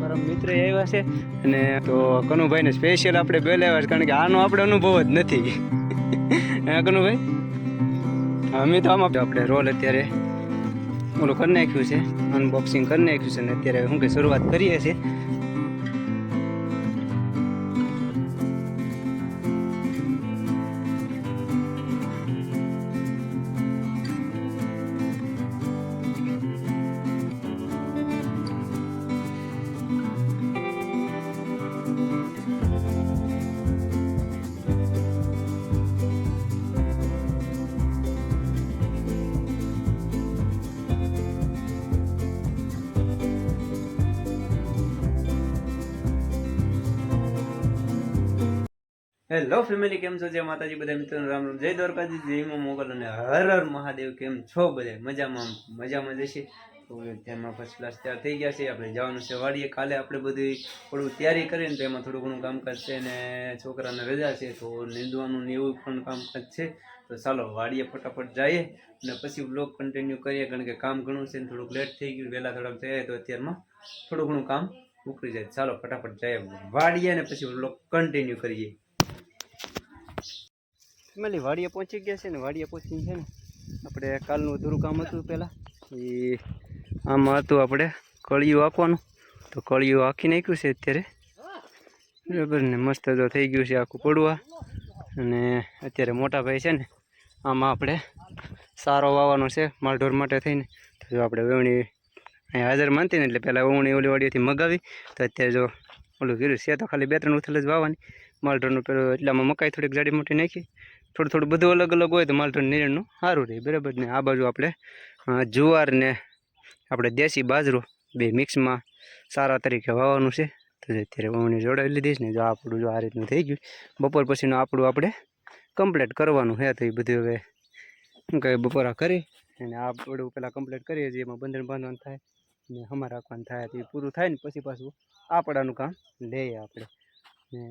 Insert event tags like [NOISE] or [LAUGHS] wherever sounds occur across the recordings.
પરમ મિત્ર આવ્યા છે. અને તો કનુભાઈને સ્પેશિયલ આપણે બોલાવ્યા છે, કારણ કે આનો આપણે અનુભવ જ નથી. [LAUGHS] કનુભાઈ? અમે તો આમાં આપણે રોલ અત્યારે ઓલું કરી નાખ્યું છે અનબોક્સિંગ કરી નાખ્યું છે, અને અત્યારે શું કે શરૂઆત કરીએ છીએ. હેલો ફેમિલી કેમ છો? જય માતાજી બધા મિત્રો રામ રામ. જય દ્વારકાજી જય મા મોગલ અને હર હર મહાદેવ. કેમ છો બધા મજામાં મજામાં જશે? તો તેમાં ફર્સ્ટ ક્લાસ તૈયાર થઈ ગયા છે આપણે જવાનું છે વાડીએ. કાલે આપણે બધી થોડું તૈયારી કરીને તો એમાં થોડું ઘણું કામકાજ છે ને છોકરાને રજા છે, તો નીંદવાનું ને એવું પણ કામકાજ છે. તો ચાલો વાડીએ ફટાફટ જઈએ અને પછી બ્લોગ કન્ટિન્યુ કરીએ, કારણ કે કામ ઘણું છે ને થોડુંક લેટ થઈ ગયું, વહેલા થોડાક જઈએ તો અત્યારમાં થોડું ઘણું કામ ઉકળી જાય. ચાલો ફટાફટ જઈએ વાડીએ ને પછી બ્લોગ કન્ટિન્યુ કરીએ. ફેમિલી વાડીએ પહોંચી ગયા છે ને વાડીએ પહોંચીને છે ને આપણે કાલનું અધૂરું કામ હતું પહેલાં. એ આમાં હતું આપણે કળિયું આંકવાનું તો કળિયું આંકી નાખ્યું છે અત્યારે. બરાબર ને મસ્ત તો થઈ ગયું છે આખું પડવા. અને અત્યારે મોટા ભાઈ છે ને આમાં આપણે સારો વાવવાનો છે માલઢોર માટે થઈને. તો જો આપણે વેવણી અહીં હાજર માનતી ને એટલે પહેલાં વેવણી ઓલી વાડીએથી મગાવી. તો અત્યારે જો ઓલું કર્યું છે તો ખાલી બે ત્રણ ઉથલ જ વાવવાની. માલઢોરનું પેલું એટલામાં મકાઈ થોડીક જાડી મોટી નાખી. થોડું થોડું બધું અલગ અલગ હોય તો માલઢોર નિરણનું. સારું રહે બરાબર ને? આ બાજુ આપણે જુવાર ને આપણે દેશી બાજરો બે મિક્સમાં સારા તરીકે વાવવાનું છે. તો અત્યારે વાવણી જોડાવી લીધી છે ને, જો આપણું જો આ રીતનું થઈ ગયું, બપોર પછીનું આપણું આપણે કમ્પ્લીટ કરવાનું હે તો એ બધું હવે શું કહે બપોરા કરી અને આપણું પહેલાં કમ્પ્લીટ કરીએ છીએ એમાં બંધન બાંધવાનું થાય ને હમા રાખવાનું થાય, તો એ પૂરું થાય ને પછી પાછું આપણાનું કામ લઈએ આપણે. ને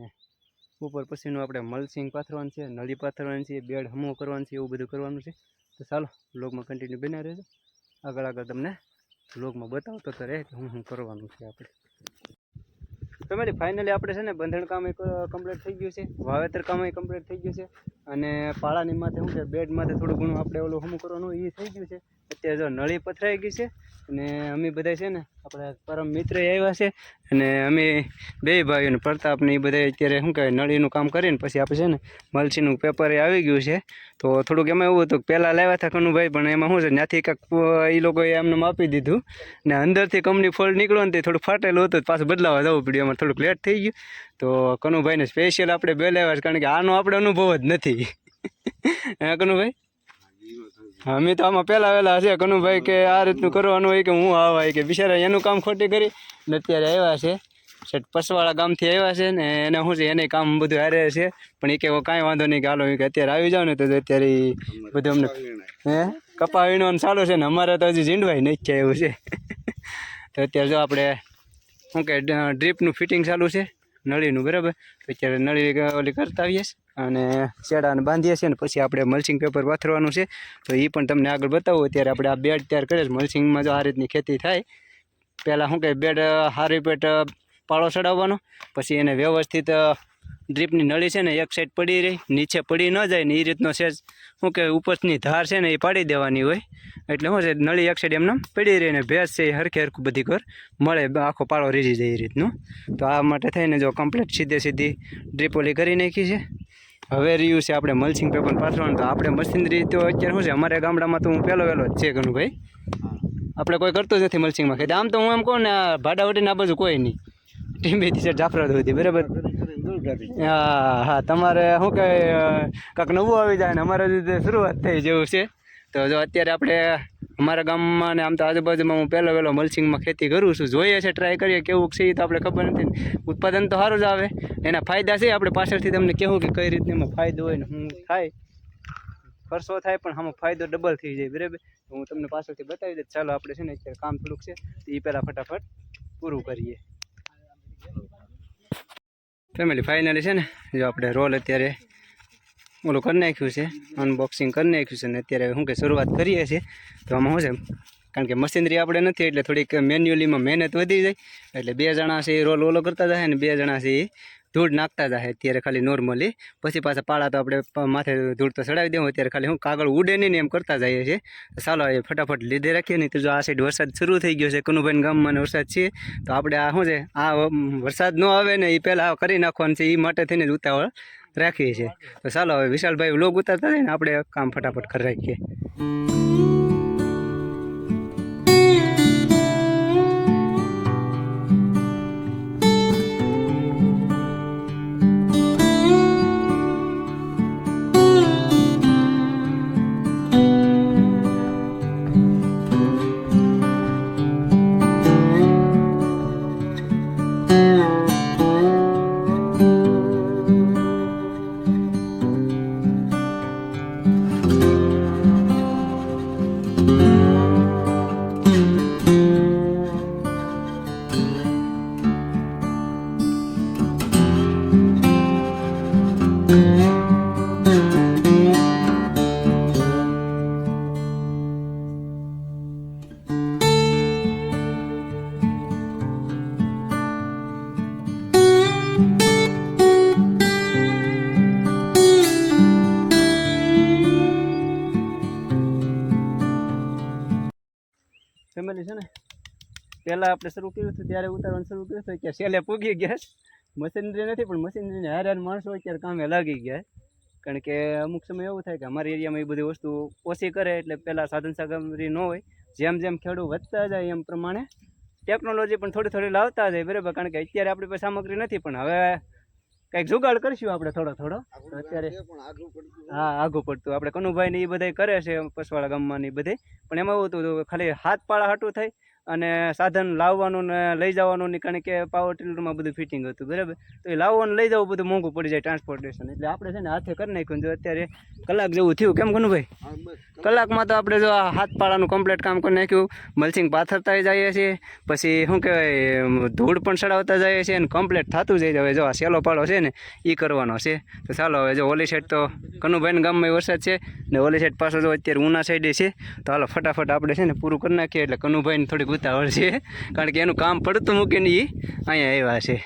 ઉપર પછીનું આપણે મલસિંગ પાથરવાનું છે, નળી પાથરવાની છે, બેડ હમો કરવાનું છે, એવું બધું કરવાનું છે. તો ચાલો બ્લોગમાં કન્ટિન્યુ બન્યા રહેજો. આગળ આગળ તમને બ્લોગમાં બતાવતો તો રહે કે હું શું કરવાનું છે આપણે. ફેમિલી ફાઇનલી આપણે છે ને બંધણ કામ કમ્પ્લીટ થઈ ગયું છે. વાવેતર કામ કમ્પ્લીટ થઈ ગયું છે. અને પાળાની માથે શું કે બેડ માથે થોડું ઘણું આપણે ઓલું હમું કરવાનું એ થઈ ગયું છે. અત્યારે જો નળી પથરાઈ ગઈ છે અને અમે બધા છે ને આપણે પરમ મિત્ર આવ્યા છે અને અમે બે ભાઈઓને પ્રતાપ ને એ બધા અત્યારે શું કહેવાય, નળીનું કામ કરીને પછી આપણે છે ને મલસીનું પેપર આવી ગયું છે. તો થોડુંક એમાં એવું હતું કે પહેલાં લાવ્યા હતા કનુભાઈ, પણ એમાં શું છે, ત્યાંથી કાંક એ લોકોએ એમને આપી દીધું ને અંદરથી કંપની ફોલ્ડ નીકળ્યો ને તે થોડું ફાટેલું હતું, તો પાછું બદલાવા જવું પડ્યું એમાં થોડુંક લેટ થઈ ગયું. તો કનુભાઈને સ્પેશિયલ આપણે બોલાવ્યા છે, કારણ કે આનો આપણે અનુભવ જ નથી. [LAUGHS] હા કનુભાઈ? અમે તો આમાં પહેલા વહેલા છે કનુભાઈ કે આ રીતનું કરવાનું હોય કે હું આવાય કે બિચારા એનું કામ ખોટી કરી ને અત્યારે આવ્યા છે. સેટ પસવાળા ગામથી આવ્યા છે ને એને શું છે, એને કામ બધું હારે છે. પણ એ કે કાંઈ વાંધો નહીં કે હાલો કે અત્યારે આવી જાવ ને તો અત્યારે બધું અમને હે? કપા વીણવાનું ચાલુ છે ને અમારે તો હજી ઝીંડવાય નહીં છે એવું છે. તો અત્યારે જો આપણે શું કે ડ્રીપનું ફિટિંગ ચાલુ છે. નળીનું બરાબર. અત્યારે નળી ઓલી કરતા આવીએ. છીએ અને શેડાને બાંધીએ છીએ ને પછી આપણે મલ્સિંગ પેપર પાથરવાનું છે. તો એ પણ તમને આગળ બતાવું. અત્યારે આપણે આ બેડ તૈયાર કરીએ મલ્સિંગમાં જો આ રીતની ખેતી થાય, પહેલાં શું કહે બેડ, હારી પેટ પાળો ચડાવવાનો, પછી એને વ્યવસ્થિત ડ્રીપની નળી છે ને એક સાઈડ પડી રહી નીચે પડી ન જાય ને એ રીતનો છે શું કે ઉપરની ધાર છે ને એ પાડી દેવાની હોય. એટલે શું છે નળી એક સાઈડ એમને પડી રહી ને ભેંસ છે એ હરખે હરખું બધી ઘર મળે આખો પાળો રીજી જાય એ રીતનું. તો આ માટે થઈને જો કમ્પ્લીટ સીધે સીધી ડ્રીપ ઓલી કરી નાખી છે. હવે રહ્યું છે આપણે મલસિંગ પેપર પાથરવાનું. તો આપણે મશીનરી તો અત્યારે શું છે અમારે ગામડામાં તો હું પહેલો વહેલો જ છે ઘણું આપણે કોઈ કરતું જ નથી મલસિંગમાં ખેતી આમ તો હું એમ કહું ને ભાડા વટીને આ બાજુ કોઈ નહીં. ટીમ્બીથી છે જાફરાદ સુધી બરાબર? હા હા તમારે શું કહે કાંઈક નવું આવી જાય ને અમારે રીતે શરૂઆત થઈ જેવું છે. તો જો અત્યારે આપણે અમારા ગામમાં ને આમ તો આજુબાજુમાં હું પહેલો વહેલો મલસિંગમાં ખેતી કરું છું જોઈએ છે ટ્રાય કરીએ કેવું છે એ તો આપણે ખબર નથી ઉત્પાદન તો સારું જ આવે એના ફાયદા છે આપણે પાછળથી તમને કહેવું કે કઈ રીતે એમાં ફાયદો હોય ને શું થાય. ખર્ચો થાય પણ આમાં ફાયદો ડબલ થઈ જાય બરાબર? હું તમને પાછળથી બતાવી દઈશ ચાલો આપણે છે ને અત્યારે કામ થોડુંક છે એ પહેલાં ફટાફટ પૂરું કરીએ. ફેમિલી ફાઇનલી છે ને, જો આપણે રોલ અત્યારે ઓલું કરી નાખ્યું છે અનબોક્સિંગ કરી નાખ્યું છે ને, અત્યારે શું કે શરૂઆત કરીએ છીએ. તો આમાં શું છે કારણ કે મશીનરી આપણે નથી, એટલે થોડીક મેન્યુઅલીમાં મહેનત વધી જાય. એટલે બે જણા છે એ રોલ ઓલો કરતા જાય ને બે જણા છે એ ધૂળ નાખતા જાય અત્યારે ખાલી નોર્મલી પછી પાછા પાળા તો આપણે માથે ધૂળ તો ચડાવી દેવું, અત્યારે ખાલી હું કાગળ ઉડે નહીં એમ કરતા જઈએ છીએ. ચાલો એ ફટાફટ લીધે રાખીએ, નહીં તો જો આ સાઈડ વરસાદ શરૂ થઈ ગયો છે કનુભાઈ ગામમાં વરસાદ છે, તો આપણે આ શું છે, આ વરસાદ ન આવે ને એ પહેલાં કરી નાખવાનું છે એ માટે થઈને જ ઉતાવળ રાખીએ છીએ. તો ચાલો હવે વિશાલભાઈ લોગ ઉતારતા જાય ને આપણે કામ ફટાફટ કરી રાખીએ. ફેમિલી છે ને, પહેલાં આપણે શરૂ કર્યું હતું, ત્યારે ઉતારવાનું શરૂ કર્યું હતું કે સેલે પૂગી ગયા મશીનરી નથી, પણ મશીનરીને હારે હારે માણસો અત્યારે કામે લાગી ગયા કારણ કે અમુક સમય એવું થાય કે અમારી એરિયામાં એ બધી વસ્તુ ઓછી કરે એટલે પહેલાં સાધન સામગ્રી ન હોય. જેમ જેમ ખેડૂત વધતા જાય એમ પ્રમાણે ટેકનોલોજી પણ થોડી થોડી લાવતા જાય, બરાબર? કારણ કે અત્યારે આપણી પાસે સામગ્રી નથી, પણ હવે કંઈક જુગાડ કરશું આપણે થોડો થોડો? અત્યારે હા આઘું પડતું. આપણે કનુભાઈ ને એ બધા કરે છે પસવાળા ગામમાં ને એ બધે પણ એમાં એવું હતું ખાલી હાથ પાળા હાટું થાય અને સાધન લાવવાનું ને લઈ જવાનું ને કારણ કે પાવર ટિલરમાં બધું ફિટિંગ હતું બરાબર? તો એ લાવવાનું લઈ જવું બધું મોંઘું પડી જાય ટ્રાન્સપોર્ટેશન એટલે આપણે છે ને હાથે કરી નાખ્યું જો અત્યારે કલાક જેવું થયું. કેમ કનુભાઈ? કલાકમાં તો આપણે જો આ હાથ પાડાનું કમ્પ્લીટ કામ કરી નાખ્યું. મલ્સિંગ પાથરતા જઈએ છીએ. પછી શું કહેવાય ધૂળ પણ ચડાવતા જઈએ છીએ અને કમ્પ્લીટ થતું જાય. હવે જો આ સેલો પાળો છે ને એ કરવાનો છે. તો ચાલો હવે જો ઓલી સાઈડ તો કનુભાઈના ગામમાં વરસાદ છે ને ઓલી સાઈડ પાછો જો અત્યારે ઉના સાઈડે છે. તો હાલો ફટાફટ આપણે છે ને પૂરું કરી નાખીએ. એટલે કનુભાઈને થોડીક ઉતાવળ છે. કારણ કે એનું કામ પડતું મૂકીને એ અહીંયા આવ્યા છે.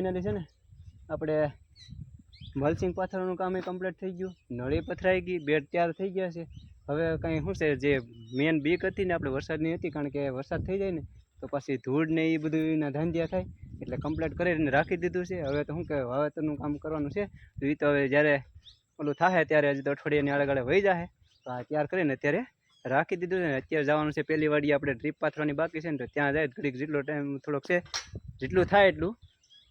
ફાઇનલી છે ને, આપણે મલસિંગ પાથરવાનું કામ એ કમ્પ્લીટ થઈ ગયું. નળી પથરાઈ ગઈ, બેડ તૈયાર થઈ ગયા છે. હવે કંઈ શું છે, જે મેન બીક હતી ને, આપણે વરસાદની હતી, કારણ કે વરસાદ થઈ જાય ને, તો પછી ધૂળ ને એ બધું એના ધાંધિયા થાય, એટલે કમ્પ્લીટ કરીને રાખી દીધું છે. હવે તો શું કે, વાવેતરનું કામ કરવાનું છે. તો એ તો હવે જ્યારે ઓલું થાય ત્યારે હજી તો અઠવાડિયાની આડે ગાળે વહી જાય તો આ તૈયાર કરીને અત્યારે રાખી દીધું છે. ને અત્યારે જવાનું છે, પહેલી વાડી આપણે ટ્રીપ પાથરવાની બાકી છે ને, તો ત્યાં જાય, ઘડીક જેટલો ટાઈમ થોડોક છે, જેટલું થાય એટલું.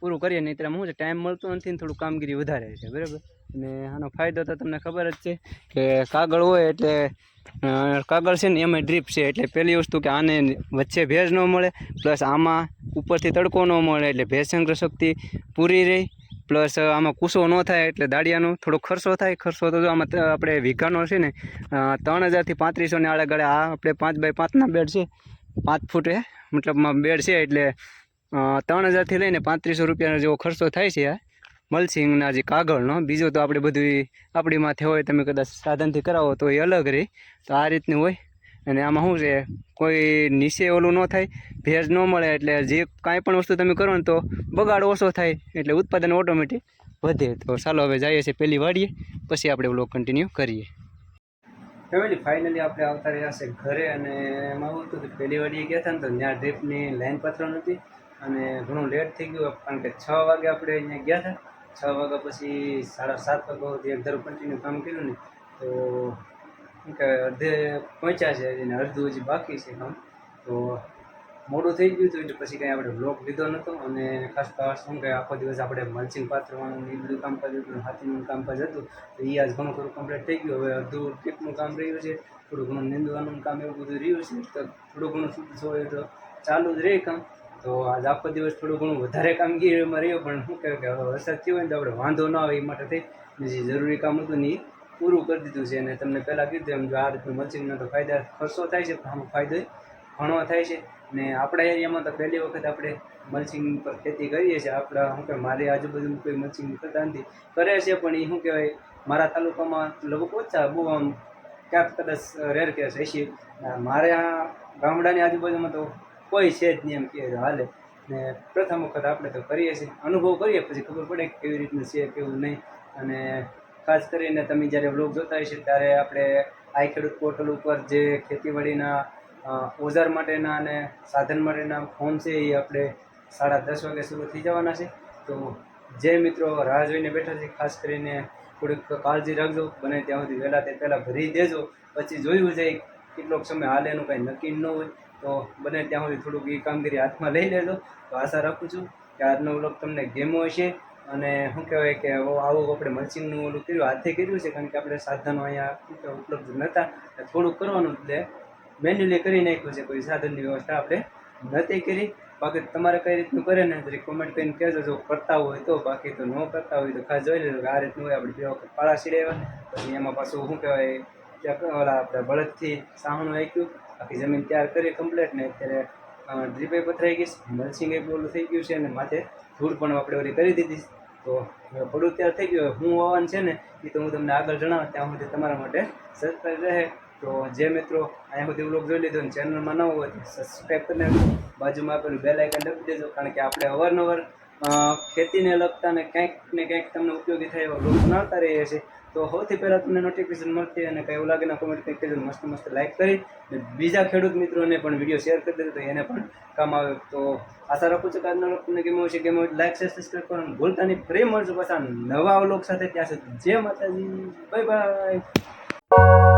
પૂરું કરીએ નહીં ત્યારે શું છે ટાઈમ મળતો નથી ને થોડું કામગીરી વધારે છે, બરાબર? અને આનો ફાયદો તો તમને ખબર જ છે કે કાગળ હોય એટલે કાગળ છે ને એમાં ડ્રીપ છે, એટલે પહેલી વસ્તુ કે આને વચ્ચે ભેજ ન મળે, પ્લસ આમાં ઉપરથી તડકો ન મળે, એટલે ભેજ સંગ્રહ શક્તિ પૂરી રહી, પ્લસ આમાં કૂસો ન થાય, એટલે દાડિયાનો થોડો ખર્ચો થાય, ખર્ચો તો આમાં આપણે વીઘાનો છે ને ત્રણ હજારથી પાંત્રીસો ને આડે ગાળે આ આપણે પાંચ બાય પાંચના બેડ છે, પાંચ ફૂટે મતલબમાં બેડ છે, એટલે ત્રણ હજારથી લઈને પાંત્રીસો રૂપિયાનો જેવો ખર્ચો થાય છે મલસિંગના જે કાગળનો. બીજો તો આપણે બધું આપણી માથે હોય, તમે કદાચ સાધનથી કરાવો તો એ અલગ રહે તો આ રીતનું હોય. અને આમાં શું છે, કોઈ નીચે ઓલું ન થાય, ભેજ ન મળે એટલે જે કાંઈ પણ વસ્તુ તમે કરો ને તો બગાડ ઓછો થાય એટલે ઉત્પાદન ઓટોમેટિક વધે. તો ચાલો હવે જઈએ છીએ પહેલી વાડીએ, પછી આપણે બ્લોગ કન્ટિન્યુ કરીએ. ફેમિલી ફાઇનલી આપણે આવતા રહ્યા છે ઘરે અને એમાં એવું હતું પહેલી વાડીએ ગયા હતા ને તો ત્યાં ડ્રીપની લાઈન પથરો નથી અને ઘણું લેટ થઈ ગયું, કારણ કે છ વાગે આપણે અહીંયા ગયા હતા. છ વાગ્યા પછી સાડા સાત વાગ્યા સુધી એક ધારું કામ કર્યું ને, તો કહેવાય અડધે પહોંચ્યા છે અને અડધું હજી બાકી છે કામ. તો મોડું થઈ ગયું હતું, એટલે પછી કંઈ આપણે બ્લોક લીધો નહોતો. અને ખાસ તો શું કે આખો દિવસ આપણે મલ્ચિંગ પાથરવાનું એ બધું કામકાજ હતું હાથીનું કામકાજ હતું. તો એ આજ ઘણું થોડું કમ્પ્લીટ થઈ ગયું. હવે અડધું ટીપનું કામ રહ્યું છે, થોડું ઘણું નીંદવાનું કામ એવું બધું રહ્યું છે. તો થોડું ઘણું શું હોય તો ચાલુ જ રહે કામ. તો આજ આખો દિવસ થોડું ઘણું વધારે કામગીરીમાં રહ્યો પણ શું કહેવાય કે હવે વરસાદ થયો હોય તો આપણે વાંધો ન આવે એ માટે ને જે જરૂરી કામ હતું ને એ પૂરું કરી દીધું છે. અને તમને પહેલાં કીધું એમ જો આ રીતનું મલ્ચિંગનો તો ફાયદા, ખર્ચો થાય છે, પણ ફાયદો ઘણો થાય છે. ને આપણા એરિયામાં તો પહેલી વખત આપણે મલ્ચિંગ પર ખેતી કરીએ છીએ. આપણા શું કહેવાય મારી આજુબાજુમાં કોઈ મલ્ચિંગ કરતા નથી, કરે છે, પણ એ શું કહેવાય, મારા તાલુકામાં લગભગ ઓછા બહુ આમ ક્યાંક કદાચ રેર કેસ હશે. મારે આ ગામડાની આજુબાજુમાં તો કોઈ છે જ નહીં એમ કહે હાલે. ને પ્રથમ વખત આપણે તો કરીએ છીએ. અનુભવ કરીએ પછી ખબર પડે કે કેવી રીતનું છે કેવું નહીં. અને ખાસ કરીને તમે જ્યારે વ્લોગ જોતા હશે ત્યારે આપણે આઈ ખેડૂત પોર્ટલ ઉપર જે ખેતીવાડીના અ, ઓજાર માટેના અને સાધન માટેના ફોર્મ છે એ આપણે સાડા દસ વાગે શરૂ થઈ જવાના છે. તો જે મિત્રો રાહ જોઈને બેઠા છે ખાસ કરીને થોડીક કાળજી રાખજો. બને ત્યાં સુધી વહેલા તે પહેલાં ભરી દેજો. પછી જોયું જાય કેટલોક સમય હાલે એનું કાંઈ નક્કી ન હોય. તો બને ત્યાં સુધી થોડુંક એ કામગીરી હાથમાં લઈ લેજો. તો આશા રાખું છું કે આજનો વ્લોગ તમને ગેમો હશે. અને શું કહેવાય કે આવું આપણે મલ્ચિંગનું ઓલું કર્યું, હાથે કર્યું છે, કારણ કે આપણે સાધનો અહીંયા ઉપલબ્ધ નહોતા. થોડુંક કરવાનું એટલે મેન્યુઅલી કરી નાખ્યું છે, કોઈ સાધનની વ્યવસ્થા આપણે નથી કરી. બાકી તમારે કઈ રીતનું કરે ને જરી કોમેન્ટ કરીને કહેજો. જો કરતા હોય તો, બાકી તો ન કરતા હોય તો ખાસ જોઈ લેજો કે આ રીતનું હોય, આપણે બે વખત પાળા સીડાવ્યા. પછી એમાં પાછું શું કહેવાય ઓલા આપણે બળદથી સાહણું નાખ્યું આખી જમીન તૈયાર કરી કમ્પ્લેટ ને અત્યારે ડ્રીપે પથરાઈ ગઈ છે. મલ્ચિંગ એ ઓલું થઈ ગયું છે અને માથે ધૂળ પણ આપણે ઓલી કરી દીધી તો પડું તૈયાર થઈ ગયું. હું આવવાનું છે ને, એ તો હું તમને આગળ જણાવું, ત્યાં સુધી તમારા માટે સરપ્રાઈઝ રહે. તો જે મિત્રો અહીંયા સુધી વ્લોગ જોઈ લીધો ને ચેનલમાં ન હોય તો સબસ્ક્રાઈબ કરીને બાજુમાં આપેલું બેલ આઇકન દબાવી દેજો, કારણ કે આપણે અવારનવાર ખેતીને લગતા ને ક્યાંક ને ક્યાંક તમને ઉપયોગી થાય એવા લોકો બનાવતા રહીએ છીએ. તો સૌથી પહેલાં તમને નોટિફિકેશન મળતી અને કંઈ એવું લાગે ને કોમેન્ટ કંઈક કરજો મસ્ત મસ્ત લાઇક કરી અને બીજા ખેડૂત મિત્રોને પણ વીડિયો શેર કરી દેજો તો એને પણ કામ આવે. તો આશા રાખું છું કે આજનો વ્લોગ તમને ગમ્યો હશે, ગમ્યો લાઇક શેર સબસ્ક્રાઈબ કરવાનું ભૂલતા નહીં. ફ્રી મળશું પાછા નવા વ્લોગ સાથે. ત્યાં સુધી જય માતાજી. Bye bye